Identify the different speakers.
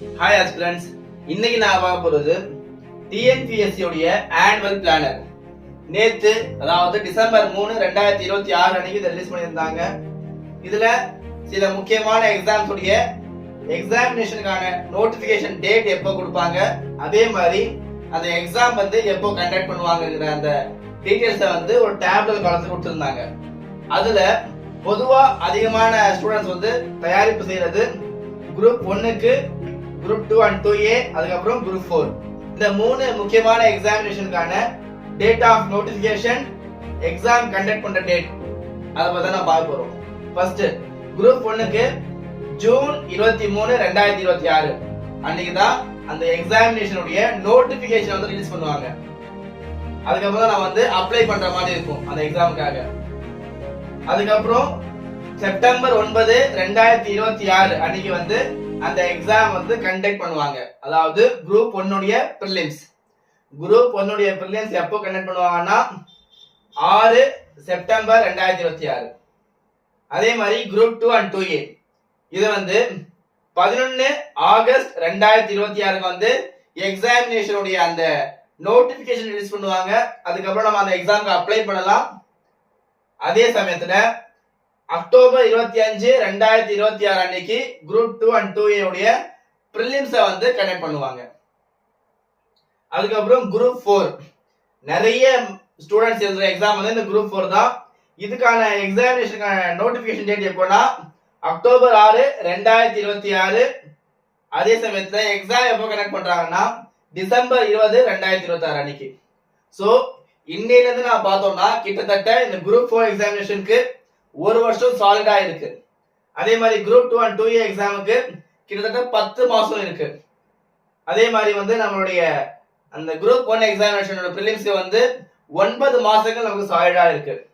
Speaker 1: Hi aspirants இன்னைக்கு நான் பார்க்க போறது டிஎன்பிஎஸ்சி உடைய ஆனுவல் பிளானர் நேத்து அதாவது டிசம்பர் மூணு ரெண்டாயிரத்தி இருபத்தி ஆறு அன்னைக்கு இதை ரிலீஸ் பண்ணியிருந்தாங்க. இதுல சில முக்கியமான எக்ஸாம்ஸ் உடைய எக்ஸாமினேஷனுக்கான நோட்டிபிகேஷன் டேட் எப்போ கொடுப்பாங்க? அதே மாதிரி அந்த எக்ஸாம் வந்து எப்போ கண்டக்ட் பண்ணுவாங்கங்கிற அந்த டீட்டெயில்ஸை வந்து ஒரு டேப்லெட் கலந்து கொடுத்துருந்தாங்க. அதுல பொதுவா அதிகமான ஸ்டூடெண்ட்ஸ் வந்து தயாரிப்பு செய்யறது குரூப் ஒன்னுக்கு group two and two A அதுக்கப்புறம் குரூப் ஃபோர் இந்த மூணு முக்கியமான எக்ஸாமினேஷனுக்கான date of notification exam conduct பண்ற டேட் அதை பத்தி நான் பார்க்க போறோம். ஃபர்ஸ்ட் குரூப் ஒன்னுக்கு ஜூன் இருபத்தி மூணு ரெண்டாயிரத்தி இருபத்தி ஆறு. அன்னைக்கு தான் அந்த எக்ஸாமினேஷனுடைய நோட்டிபிகேஷன் வந்து ரிலீஸ் பண்ணுவாங்க. அதுக்கப்புறம் தான் நான் வந்து அப்ளை பண்ற மாதிரி இருக்கும் அந்த எக்ஸாமுக்காக அதுக்கப்புறம் செப்டம்பர் ஒன்பது ரெண்டாயிரத்தி இருபத்தி ஆறு அன்னைக்கு வந்து அந்த எக்ஸாம் வந்து கண்டக்ட் பண்ணுவாங்க. அதாவது குரூப் ஒன்னுடைய ப்ரிலிம்ஸ் குரூப் ஒன்னுடைய ப்ரிலிம்ஸ் எப்போ கண்டக்ட் பண்ணுவாங்கன்னா ஆறு செப்டம்பர் ரெண்டாயிரத்தி இருபத்தி ஆறு. அதே மாதிரி group two and two A இது வந்து பதினொன்னு ஆகஸ்ட் ரெண்டாயிரத்தி இருபத்தி ஆறுக்கு வந்து எக்ஸாமினேஷனுடைய அந்த நோட்டிபிகேஷன் ரிலீஸ் பண்ணுவாங்க. அதுக்கப்புறம் நம்ம அந்த எக்ஸாமுக்கு அப்ளை பண்ணலாம். அதே சமயத்துல அக்டோபர் இருபத்தி அஞ்சு ரெண்டாயிரத்தி இருபத்தி ஆறு அன்னைக்கு குரூப் டூ அண்ட் டூ ஏடைய ப்ரிலிம்ஸை வந்து கனெக்ட் பண்ணுவாங்க. அதுக்கப்புறம் குரூப் ஃபோர் நிறைய ஸ்டூடெண்ட்ஸ் எழுதுற எக்ஸாம் வந்து இந்த குரூப் ஃபோர் தான். இதுக்கான எக்ஸாமினேஷனுக்கான நோட்டிபிகேஷன் டேட் எப்போனா அக்டோபர் ஆறு ரெண்டாயிரத்தி இருபத்தி ஆறு. அதே சமயத்தில் எக்ஸாம் எப்போ கனெக்ட் பண்ணுறாங்கன்னா டிசம்பர் இருபது ரெண்டாயிரத்தி இருபத்தி ஆறு அன்னைக்கு. ஸோ இன்னையிலேருந்து நான் பார்த்தோம்னா கிட்டத்தட்ட இந்த குரூப் ஃபோர் எக்ஸாமினேஷனுக்கு ஒரு வருஷம் சாலிடா இருக்கு. அதே மாதிரி group two and two A எக்ஸாமுக்கு கிட்டத்தட்ட பத்து மாசம் இருக்கு. அதே மாதிரி வந்து நம்மளுடைய அந்த குரூப் ஒன் எக்ஸாமினேஷனோட ப்ரிலிம்ஸ்க்கு வந்து ஒன்பது மாசங்கள் நமக்கு சாலிடா இருக்கு.